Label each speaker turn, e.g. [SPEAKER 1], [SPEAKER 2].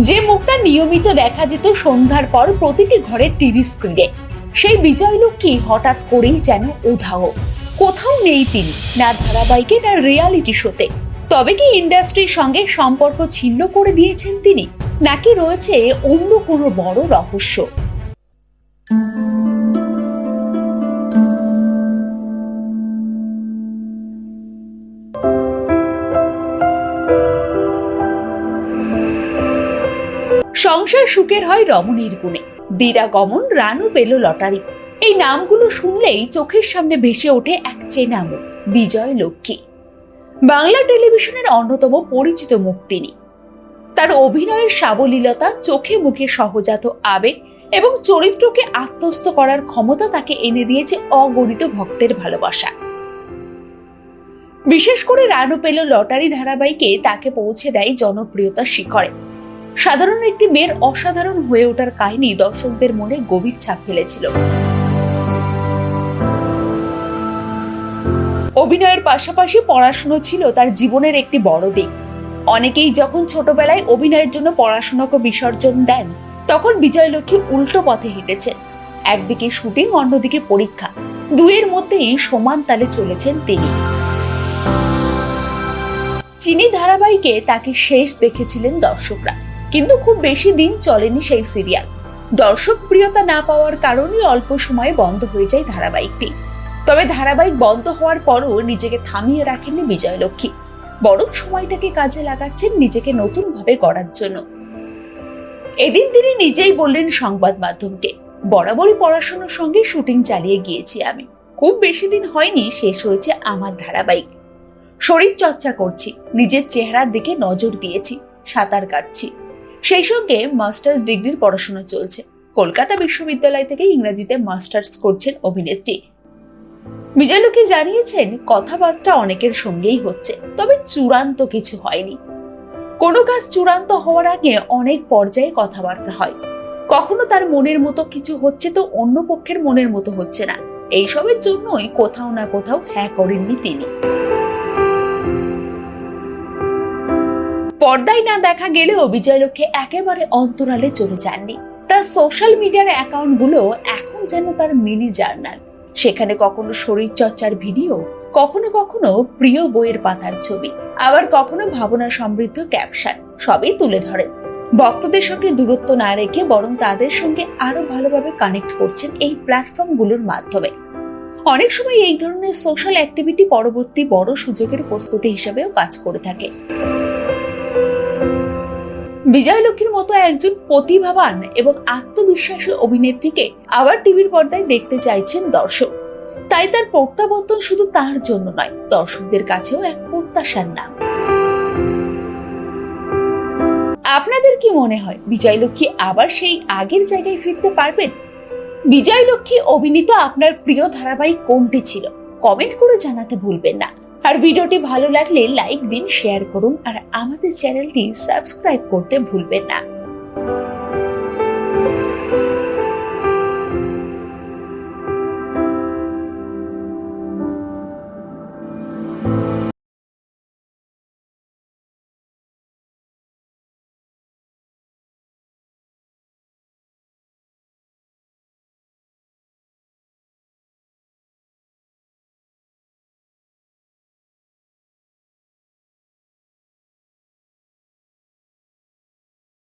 [SPEAKER 1] যে মুখটা নিয়মিত দেখা যেত সন্ধ্যার পর প্রতিটি ঘরের টিভি স্ক্রিনে সেই বিজয় লোককে হঠাৎ করেই যেন উধাও। কোথাও নেই তিনি, না ধারাবাহিকে, না রিয়ালিটি শোতে তবে কি ইন্ডাস্ট্রির সঙ্গে সম্পর্ক ছিন্ন করে দিয়েছেন তিনি? নাকি রয়েছে অন্য কোনো বড় রহস্য? সংসার সুখের হয় রমণীর গুণে। দিরা গমন রানু পেল লটারি। এই নামগুলো শুনলেই চোখের সামনে ভেসে ওঠে এক চেনা মুখ, বিজয় লক্ষ্মী। বাংলা টেলিভিশনের অন্যতম পরিচিত মুখ তিনি তার অভিনয়ের সাবলীলতা, চোখে মুখে সহজাত আবেগ এবং চরিত্রকে আত্মস্থ করার ক্ষমতা তাকে এনে দিয়েছে অগণিত ভক্তের ভালোবাসা। বিশেষ করে রানু পেল লটারি ধারাবাহিকে তাকে পৌঁছে দেয় জনপ্রিয়তার শিখরে। সাধারণ একটি মেয়ের অসাধারণ হয়ে ওঠার কাহিনী দর্শকদের মনে গভীর ছাপ ফেলেছিল। অভিনয়ের পাশাপাশি পড়াশুনো ছিল তার জীবনের একটি বড় দিক। অনেকেই যখন ছোটবেলায় অভিনয়ের জন্য পড়াশোনাকে বিসর্জন দেন, তখন বিজয়লক্ষ্মী উল্টো পথে হেঁটেছেন। একদিকে শুটিং, অন্যদিকে পরীক্ষা। দুয়ের মধ্যেই সমান তালে চলেছেন তিনি। চিনি ধারাবাহিকে তাকে শেষ দেখেছিলেন দর্শকরা। কিন্তু খুব বেশি দিন চলেনি সেই সিরিয়াল। দর্শক প্রিয়তা না পাওয়ার কারণে অল্প সময়ে বন্ধ হয়ে যায় ধারাবাহিকটি। তবে ধারাবাহিক বন্ধ হওয়ার পরও নিজেকে থামিয়ে রাখেননি বিজয়লক্ষ্মী। বরং সময়টাকে কাজে লাগাচ্ছেন নিজেকে নতুনভাবে গড়ার জন্য। এদিন তিনি নিজেই বললেন সংবাদ মাধ্যমকে, বরাবরই পড়াশোনার সঙ্গে শুটিং চালিয়ে গিয়েছি আমি। খুব বেশি দিন হয়নি, শেষ হয়েছে আমার ধারাবাহিক। শরীর চর্চা করছি, নিজের চেহারার দিকে নজর দিয়েছি, সাঁতার কাটছি। সেই সঙ্গে মাস্টার্স ডিগ্রির পড়াশোনা চলছে। কলকাতা বিশ্ববিদ্যালয় থেকে ইংরেজিতে মাস্টার্স করছেন অভিনেত্রী। বিজয়লক্ষ্মী জানিয়েছেন, কথাবার্তা অনেকের সঙ্গেই হচ্ছে, তবে চূড়ান্ত কিছু হয়নি। কোনো কাজ চূড়ান্ত হওয়ার আগে অনেক পর্যায়ে কথাবার্তা হয়। কখনো তার মনের মতো কিছু হচ্ছে তো অন্য পক্ষের মনের মতো হচ্ছে না। এইসবের জন্যই কোথাও না কোথাও হ্যাঁ করেননি তিনি। পর্দায় না দেখা গেলেও বিজয়লক্ষ্মী একেবারে অন্তরালে চলে যাননি। তার সোশ্যাল মিডিয়ার অ্যাকাউন্টগুলো এখন যেন তার মিনি জার্নাল সেখানে কখনো শরীর চর্চার ভিডিও কখনো কখনো প্রিয় বইয়ের পাতার ছবি, আবার কখনো ভাবনা সমৃদ্ধ ক্যাপশন সবই তুলে ধরেন ভক্তদের সঙ্গে দূরত্ব না রেখে বরং তাদের সঙ্গে আরও ভালোভাবে কানেক্ট করছেন এই প্ল্যাটফর্মগুলোর মাধ্যমে। অনেক সময় এই ধরনের সোশ্যাল অ্যাক্টিভিটি পরবর্তী বড় সুযোগের প্রস্তুতি হিসেবেও কাজ করে থাকে। বিজয়লক্ষ্মীর মতো একজন প্রতিভাবান এবং আত্মবিশ্বাসী অভিনেত্রীকে আবার টিভির পর্দায় দেখতে চাইছেন দর্শক। তাই তার প্রত্যাবর্তন শুধু তার জন্য নয়, দর্শকদের কাছেও এক প্রত্যাশার নাম। আপনাদের কি মনে হয়, বিজয়লক্ষ্মী আবার সেই আগের জায়গায় ফিরতে পারবেন? বিজয়লক্ষ্মী অভিনীত আপনার প্রিয় ধারাবাহিক কোনটি ছিল? কমেন্ট করে জানাতে ভুলবেন না। আর ভিডিওটি ভালো লাগলে লাইক দিন শেয়ার করুন, আর আমাদের চ্যানেলটি সাবস্ক্রাইব করতে ভুলবেন না।